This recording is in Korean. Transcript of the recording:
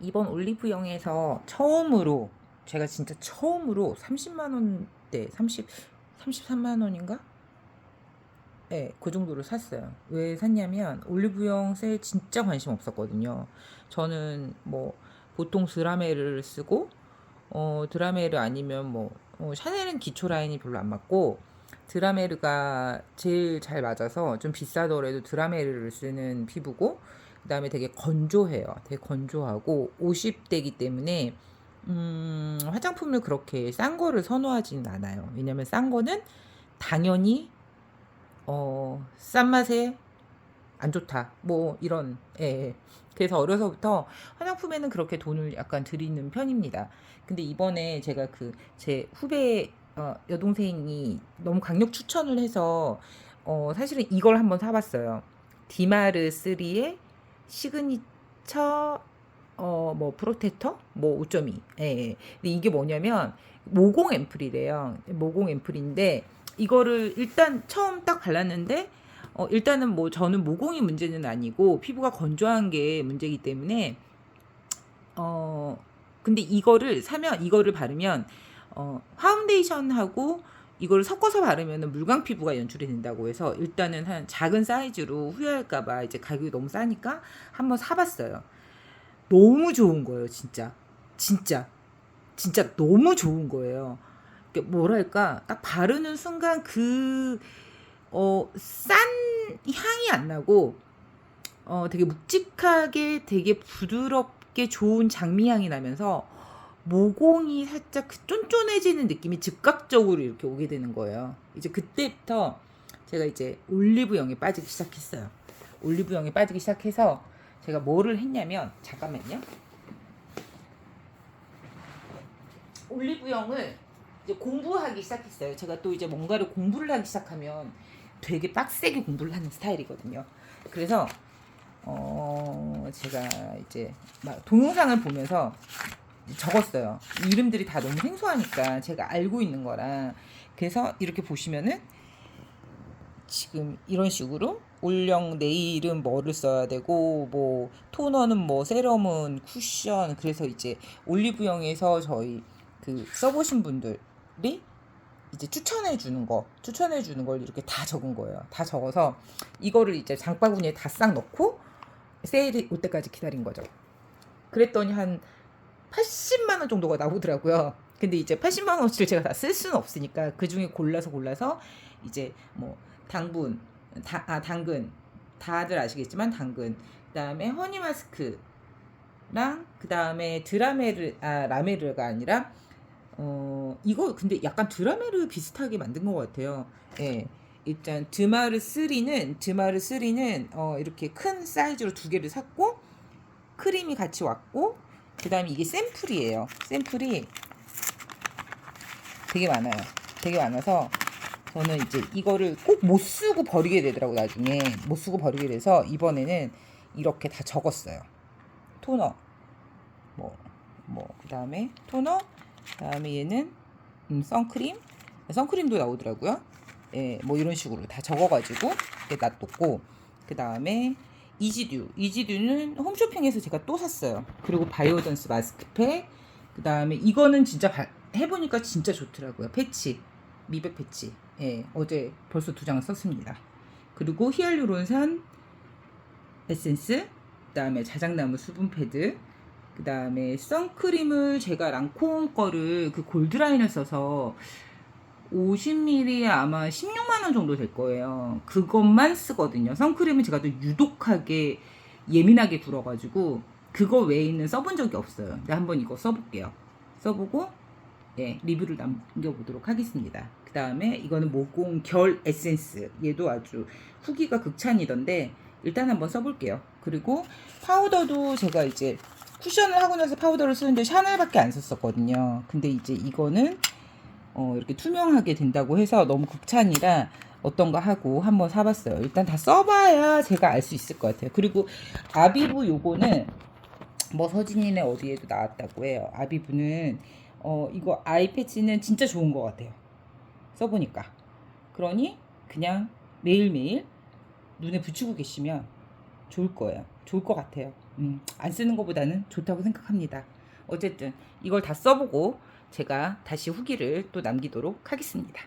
이번 올리브영에서 처음으로 제가 진짜 처음으로 30만 원대 30 33만 원인가? 네, 그 정도로 샀어요. 왜 샀냐면 올리브영 세일 진짜 관심 없었거든요. 저는 뭐 보통 드라메를 쓰고 어 드라메르 아니면 뭐 어, 샤넬은 기초 라인이 별로 안 맞고 드라메르가 제일 잘 맞아서 좀 비싸더라도 드라메르를 쓰는 피부고 그 다음에 되게 건조해요. 되게 건조하고 50대이기 때문에 음, 화장품을 그렇게 싼 거를 선호하지는 않아요. 왜냐면 싼 거는 당연히 어, 싼 맛에 안 좋다. 뭐 이런 예. 예. 그래서 어려서부터 화장품에는 그렇게 돈을 약간 들이는 편입니다. 근데 이번에 제가 그 제 후배 어, 여동생이 너무 강력 추천을 해서 어, 사실은 이걸 한번 사봤어요. 디마르 3의 시그니처 어 뭐 프로텍터 뭐 5.2. 예, 예. 근데 이게 뭐냐면 모공 앰플이래요. 모공 앰플인데 이거를 일단 처음 딱 발랐는데 어 일단은 뭐 저는 모공이 문제는 아니고 피부가 건조한 게 문제이기 때문에 어 근데 이거를 사면 이거를 바르면 어 파운데이션하고 이거를 섞어서 바르면 물광 피부가 연출이 된다고 해서 일단은 한 작은 사이즈로 후회할까봐 이제 가격이 너무 싸니까 한번 사봤어요. 너무 좋은 거예요, 진짜. 진짜. 진짜 너무 좋은 거예요. 뭐랄까, 딱 바르는 순간 그, 어, 싼 향이 안 나고, 어, 되게 묵직하게 되게 부드럽게 좋은 장미향이 나면서, 모공이 살짝 그 쫀쫀해지는 느낌이 즉각적으로 이렇게 오게 되는 거예요. 이제 그때부터 제가 이제 올리브영에 빠지기 시작했어요. 올리브영에 빠지기 시작해서 제가 뭐를 했냐면 잠깐만요. 올리브영을 이제 공부하기 시작했어요. 제가 또 이제 뭔가를 공부를 하기 시작하면 되게 빡세게 공부를 하는 스타일이거든요. 그래서 어 제가 이제 막 동영상을 보면서 적었어요. 이름들이 다 너무 생소하니까 제가 알고 있는 거라. 그래서 이렇게 보시면은 지금 이런 식으로 올영 네일은 뭐를 써야 되고 뭐 토너는 뭐 세럼은 쿠션 그래서 이제 올리브영에서 저희 그 써보신 분들이 이제 추천해 주는 거 추천해 주는 걸 이렇게 다 적은 거예요 다 적어서 이거를 이제 장바구니에 다 싹 넣고 세일이 올 때까지 기다린 거죠 그랬더니 한 80만 원 정도가 나오더라고요 근데 이제 80만 원어치를 제가 다 쓸 수는 없으니까 그 중에 골라서 골라서 이제 뭐 당분 다, 아, 당근. 다들 아시겠지만 당근. 그다음에 허니 마스크랑 그다음에 드라메르 아 라메르가 아니라 어 이거 근데 약간 드라메르 비슷하게 만든 것 같아요. 예. 일단 드마르 3는 드마르 3는 어 이렇게 큰 사이즈로 두 개를 샀고 크림이 같이 왔고 그 다음에 이게 샘플이에요. 샘플이 되게 많아요. 되게 많아서 저는 이제 이거를 꼭 못 쓰고 버리게 되더라고 나중에 못 쓰고 버리게 돼서 이번에는 이렇게 다 적었어요. 토너 뭐 뭐 그다음에 토너 그다음에 얘는 음, 선크림 선크림도 나오더라고요. 예, 뭐 이런 식으로 다 적어가지고 이렇게 놔뒀고 그 다음에 이지듀 이지듀는 홈쇼핑에서 제가 또 샀어요. 그리고 바이오던스 마스크팩 그 다음에 이거는 진짜 바, 해보니까 진짜 좋더라고요. 패치 미백 패치 예, 어제 벌써 두 장을 썼습니다. 그리고 히알루론산 에센스, 그 다음에 자작나무 수분 패드, 그 다음에 선크림을 제가 랑콤 거를 그 골드라인을 써서 50ml에 아마 16만 원 정도 될 거예요. 그것만 쓰거든요. 선크림은 제가 또 유독하게 예민하게 굴어가지고 그거 외에는 써본 적이 없어요. 근데 한번 이거 써볼게요. 써보고 예, 리뷰를 남겨보도록 하겠습니다. 그 다음에 이거는 모공 결 에센스. 얘도 아주 후기가 극찬이던데 일단 한번 써볼게요. 그리고 파우더도 제가 이제 쿠션을 하고 나서 파우더를 쓰는데 샤넬밖에 안 썼었거든요. 근데 이제 이거는 어, 이렇게 투명하게 된다고 해서 너무 극찬이라 어떤가 하고 한번 사봤어요. 일단 다 써봐야 제가 알 수 있을 것 같아요. 그리고 아비브 요거는 뭐 서진이네 어디에도 나왔다고 해요. 아비브는 어, 이거 아이 패치는 진짜 좋은 것 같아요. 써보니까. 그러니 그냥 매일매일 눈에 붙이고 계시면 좋을 거예요. 좋을 것 같아요. 음, 안 쓰는 것보다는 좋다고 생각합니다. 어쨌든 이걸 다 써보고 제가 다시 후기를 또 남기도록 하겠습니다.